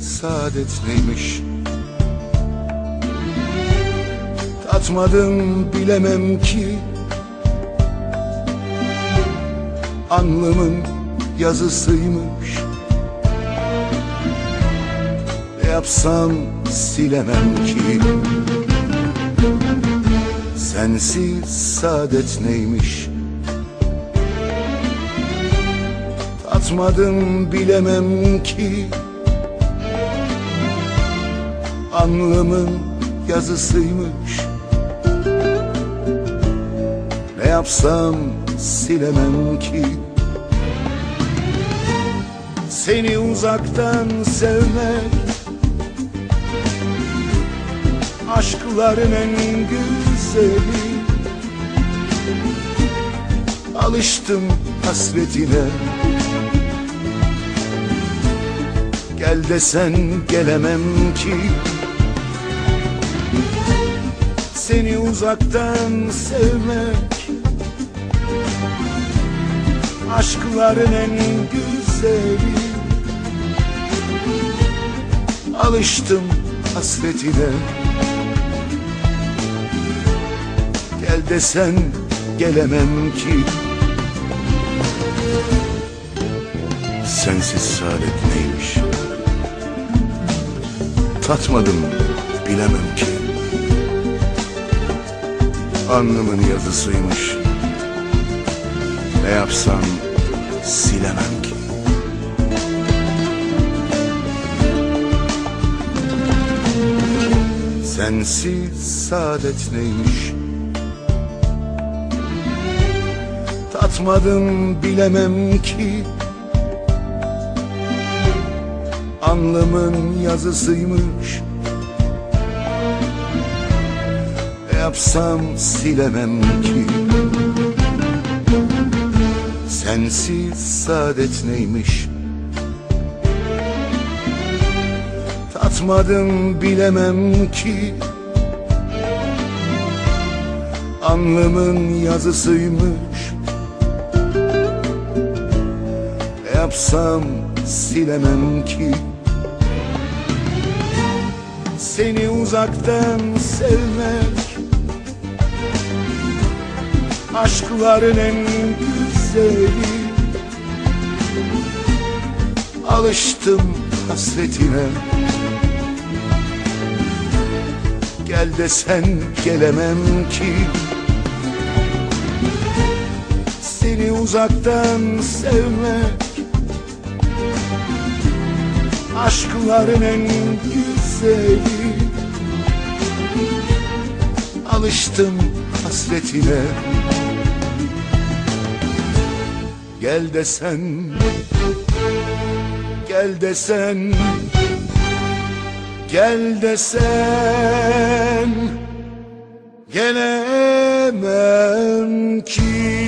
saadet neymiş Tatmadım bilemem ki. Anlamın yazısıymış. Ne yapsam silemem ki. Sensiz saadet neymiş Tatmadım bilemem ki Anlamın yazısıymış. Ne yapsam silemem ki. Seni uzaktan sevmek. Aşkların en güzeli. Alıştım hasretine Gel desen gelemem ki. Seni uzaktan sevmek Aşkların en güzeli. Alıştım hasretine Gel desen gelemem ki. Sensiz saadet neymiş Tatmadım bilemem ki. Alnımın yazısıymış. Ne yapsam silemem ki. Sensiz saadet neymiş? Tatmadım bilemem ki Anlamın yazısıymış. Yapsam silemem ki. Sensiz saadet neymiş? Tatmadım bilemem ki. Anlamın yazısıymış. Yapsam silemem ki Seni uzaktan sevmek. Aşkların en güzeli. Alıştım hasretine. Gel desen gelemem ki. Seni uzaktan sevmek. Aşkların en güzeli Alıştım hasretine. Gel desen Gel desen Gel desen Gelemem ki